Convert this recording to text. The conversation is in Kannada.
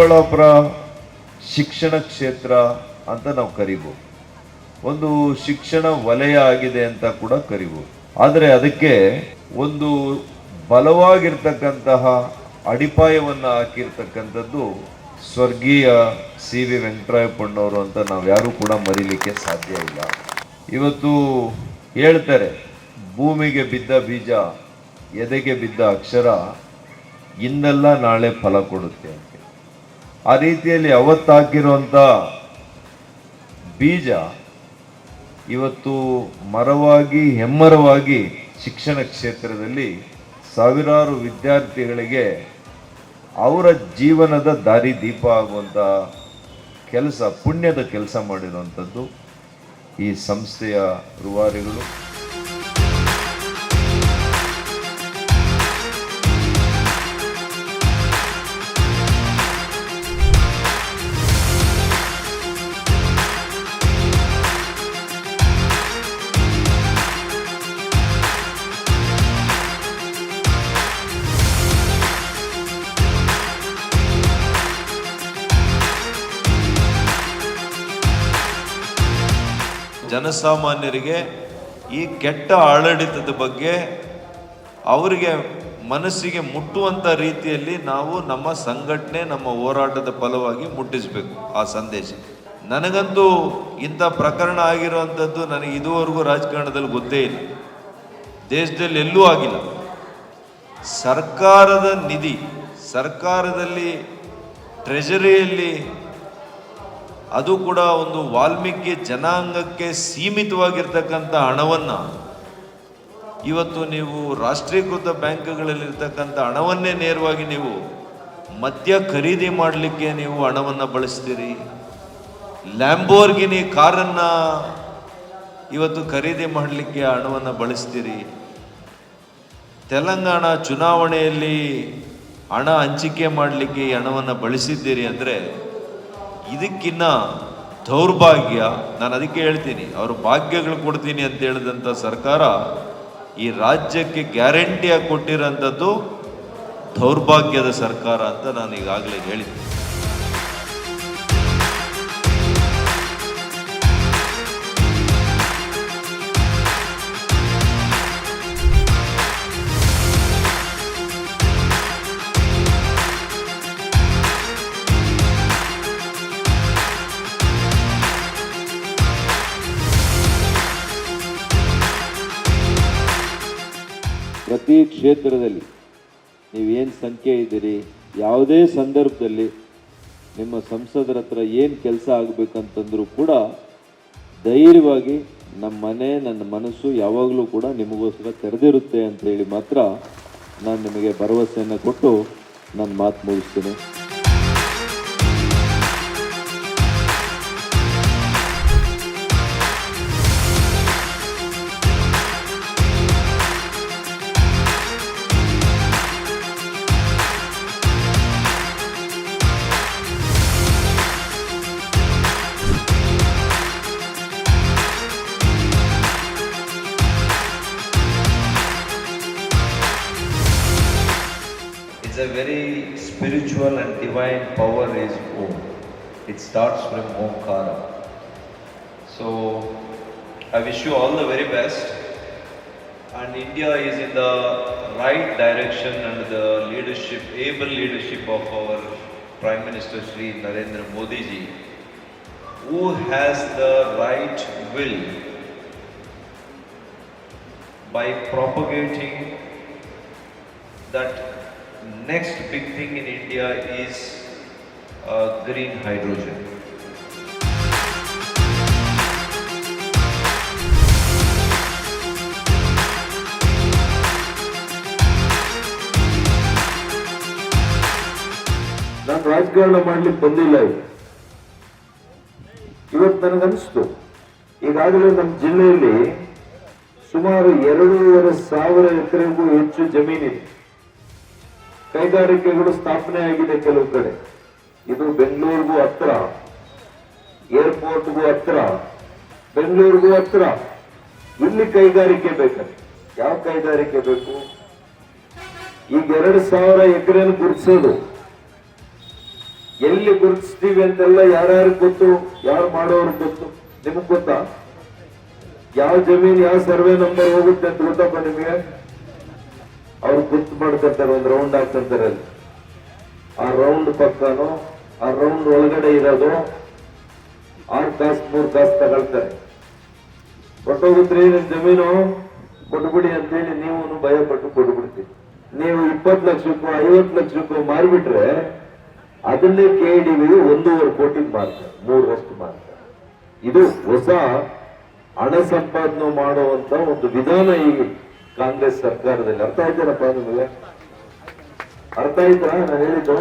ಚಿಕ್ಕಬಳ್ಳಾಪುರ ಶಿಕ್ಷಣ ಕ್ಷೇತ್ರ ಅಂತ ನಾವು ಕರಿಬೋದು. ಒಂದು ಶಿಕ್ಷಣ ವಲಯ ಆಗಿದೆ ಅಂತ ಕೂಡ ಕರಿಬೋದು. ಆದರೆ ಅದಕ್ಕೆ ಒಂದು ಬಲವಾಗಿರ್ತಕ್ಕಂತಹ ಅಡಿಪಾಯವನ್ನು ಹಾಕಿರ್ತಕ್ಕಂಥದ್ದು ಸ್ವರ್ಗೀಯ ಸಿ ವಿ ವೆಂಕಟರಾಯಪ್ಪಣ್ಣವರು ಅಂತ ನಾವು ಯಾರೂ ಕೂಡ ಮರೀಲಿಕ್ಕೆ ಸಾಧ್ಯ ಇಲ್ಲ. ಇವತ್ತು ಹೇಳ್ತಾರೆ, ಭೂಮಿಗೆ ಬಿದ್ದ ಬೀಜ, ಎದೆಗೆ ಬಿದ್ದ ಅಕ್ಷರ ಇನ್ನೆಲ್ಲ ನಾಳೆ ಫಲ ಕೊಡುತ್ತೆ ಅಂತ. ಆ ರೀತಿಯಲ್ಲಿ ಅವತ್ತಾಕಿರುವಂಥ ಬೀಜ ಇವತ್ತು ಮರವಾಗಿ, ಹೆಮ್ಮರವಾಗಿ ಶಿಕ್ಷಣ ಕ್ಷೇತ್ರದಲ್ಲಿ ಸಾವಿರಾರು ವಿದ್ಯಾರ್ಥಿಗಳಿಗೆ ಅವರ ಜೀವನದ ದಾರಿ ದೀಪ ಆಗುವಂಥ ಕೆಲಸ, ಪುಣ್ಯದ ಕೆಲಸ ಮಾಡಿರುವಂಥದ್ದು ಈ ಸಂಸ್ಥೆಯ ರೂವಾರಿಗಳು. ಜನಸಾಮಾನ್ಯರಿಗೆ ಈ ಕೆಟ್ಟ ಆಡಳಿತದ ಬಗ್ಗೆ ಅವರಿಗೆ ಮನಸ್ಸಿಗೆ ಮುಟ್ಟುವಂಥ ರೀತಿಯಲ್ಲಿ ನಾವು ನಮ್ಮ ಸಂಘಟನೆ, ನಮ್ಮ ಹೋರಾಟದ ಫಲವಾಗಿ ಮುಟ್ಟಿಸಬೇಕು ಆ ಸಂದೇಶ. ನನಗಂತೂ ಇಂಥ ಪ್ರಕರಣ ಆಗಿರುವಂಥದ್ದು ನನಗೆ ಇದುವರೆಗೂ ರಾಜಕಾರಣದಲ್ಲಿ ಗೊತ್ತೇ ಇಲ್ಲ. ದೇಶದಲ್ಲಿ ಎಲ್ಲೂ ಆಗಿಲ್ಲ. ಸರ್ಕಾರದ ನಿಧಿ, ಸರ್ಕಾರದಲ್ಲಿ ಟ್ರೆಜರಿಯಲ್ಲಿ ಅದು ಕೂಡ ಒಂದು ವಾಲ್ಮೀಕಿ ಜನಾಂಗಕ್ಕೆ ಸೀಮಿತವಾಗಿರ್ತಕ್ಕಂಥ ಹಣವನ್ನು. ಇವತ್ತು ನೀವು ರಾಷ್ಟ್ರೀಕೃತ ಬ್ಯಾಂಕ್ಗಳಲ್ಲಿರ್ತಕ್ಕಂಥ ಹಣವನ್ನೇ ನೇರವಾಗಿ ನೀವು ಮದ್ಯ ಖರೀದಿ ಮಾಡಲಿಕ್ಕೆ ನೀವು ಹಣವನ್ನು ಬಳಸ್ತೀರಿ. ಲ್ಯಾಂಬೋರ್ಗಿನಿ ಕಾರನ್ನು ಇವತ್ತು ಖರೀದಿ ಮಾಡಲಿಕ್ಕೆ ಹಣವನ್ನು ಬಳಸ್ತೀರಿ. ತೆಲಂಗಾಣ ಚುನಾವಣೆಯಲ್ಲಿ ಹಣ ಹಂಚಿಕೆ ಮಾಡಲಿಕ್ಕೆ ಈ ಹಣವನ್ನು ಬಳಸಿದ್ದೀರಿ ಅಂದರೆ ಇದಕ್ಕಿನ್ನ ದೌರ್ಭಾಗ್ಯ, ನಾನು ಅದಕ್ಕೆ ಹೇಳ್ತೀನಿ, ಅವರು ಭಾಗ್ಯಗಳು ಕೊಡ್ತೀನಿ ಅಂತ ಹೇಳಿದಂಥ ಸರ್ಕಾರ ಈ ರಾಜ್ಯಕ್ಕೆ ಗ್ಯಾರಂಟಿಯಾಗಿ ಕೊಟ್ಟಿರೋಂಥದ್ದು ದೌರ್ಭಾಗ್ಯದ ಸರ್ಕಾರ ಅಂತ ನಾನು ಈಗಾಗಲೇ ಹೇಳಿದ್ದೆ ಪ್ರತಿ ಕ್ಷೇತ್ರದಲ್ಲಿ ನೀವೇನು ಸಂಖ್ಯೆ ಇದ್ದೀರಿ, ಯಾವುದೇ ಸಂದರ್ಭದಲ್ಲಿ ನಿಮ್ಮ ಸಂಸದರ ಹತ್ರ ಏನು ಕೆಲಸ ಆಗಬೇಕಂತಂದರೂ ಕೂಡ ಧೈರ್ಯವಾಗಿ ನಮ್ಮ ಮನೆ, ನನ್ನ ಮನಸ್ಸು ಯಾವಾಗಲೂ ಕೂಡ ನಿಮಗೋಸ್ಕರ ತೆರೆದಿರುತ್ತೆ ಅಂತ ಹೇಳಿ ಮಾತ್ರ ನಾನು ನಿಮಗೆ ಭರವಸೆಯನ್ನು ಕೊಟ್ಟು ನನ್ನ ಮಾತು ಮುಗಿಸ್ತೀನಿ. A very spiritual and divine power is Om. It starts from Omkara. So I wish you all the very best. And India is in the right direction under the leadership, able leadership of our Prime Minister Sri Narendra Modi ji, who has the right will by propagating that next big thing in India is uh, green hydrogen. ನಾನು ರಾಜಕಾರಣ ಮಾಡ್ಲಿಕ್ಕೆ ಬಂದಿಲ್ಲ ಇವತ್ತು ನನಗನ್ನಿಸ್ತು ಈಗಾಗಲೇ ನಮ್ಮ ಜಿಲ್ಲೆಯಲ್ಲಿ ಸುಮಾರು ಎರಡೂವರೆ ಸಾವಿರ ಎಕರೆಗೂ ಹೆಚ್ಚು ಜಮೀನಿದೆ. ಕೈಗಾರಿಕೆಗಳು ಸ್ಥಾಪನೆ ಆಗಿದೆ ಕೆಲವು ಕಡೆ. ಇದು ಬೆಂಗಳೂರಿಗೂ ಹತ್ರ, ಏರ್ಪೋರ್ಟ್ಗೂ ಹತ್ರ, ಬೆಂಗಳೂರಿಗೂ ಹತ್ರ. ಇಲ್ಲಿ ಕೈಗಾರಿಕೆ ಬೇಕಂತೆ ಯಾವ ಕೈಗಾರಿಕೆ ಬೇಕು? ಈಗ ಎರಡು ಸಾವಿರ ಎಕರೆನ ಗುರುತಿಸೋದು ಎಲ್ಲಿ ಗುರುತಿಸ್ತೀವಿ ಅಂತೆಲ್ಲ ಯಾರ್ಯಾರು ಗೊತ್ತು? ಯಾರು ಮಾಡೋರು ಗೊತ್ತು? ನಿಮಗ್ ಗೊತ್ತಾ? ಯಾವ ಜಮೀನು, ಯಾವ ಸರ್ವೆ ನಂಬರ್ ಹೋಗುತ್ತೆ ಅಂತ ಗೊತ್ತಪ್ಪ ನಿಮಗೆ? ಅವ್ರು ಗುರ್ತು ಮಾಡ್ಕೊಂತಾರೆ, ಒಂದು ರೌಂಡ್ ಹಾಕ್ತಂತಾರೆ ಅಲ್ಲಿ. ಆ ರೌಂಡ್ ಪಕ್ಕನೋ, ಆ ರೌಂಡ್ ಒಳಗಡೆ ಇರೋದು ಆರ್ ತಾಸು, ಮೂರ್ ತಾಸು ತಗೊಳ್ತಾರೆ. ಕೊಟ್ಟೋಗುತ್ರಿ ನಿಮ್ ಜಮೀನು ಕೊಟ್ಬಿಡಿ ಅಂತೇಳಿ ನೀವು ಭಯ ಪಟ್ಟು ಕೊಟ್ಬಿಡ್ತೀವಿ ನೀವು ಇಪ್ಪತ್ತು ಲಕ್ಷಕ್ಕೂ, ಐವತ್ತು ಲಕ್ಷಕ್ಕೂ ಮಾರಿಬಿಟ್ರೆ ಅದನ್ನೇ ಕೆಡಿವಿ ಒಂದೂವರೆ ಕೋಟಿ ಮಾರ್ತಾರೆ ಮೂರರಷ್ಟು ಮಾರ್ತಾರೆ ಇದು ಹೊಸ ಹಣ ಸಂಪಾದನೆ ಮಾಡುವಂತ ಒಂದು ವಿಧಾನ ಈ ಕಾಂಗ್ರೆಸ್ ಸರ್ಕಾರದಲ್ಲಿ. ಅರ್ಥ ಆಯ್ತೇನಪ್ಪ ನಿಮಗೆ? ಅರ್ಥ ಆಯ್ತಾ? ನಾನು ಹೇಳಿದ್ದು?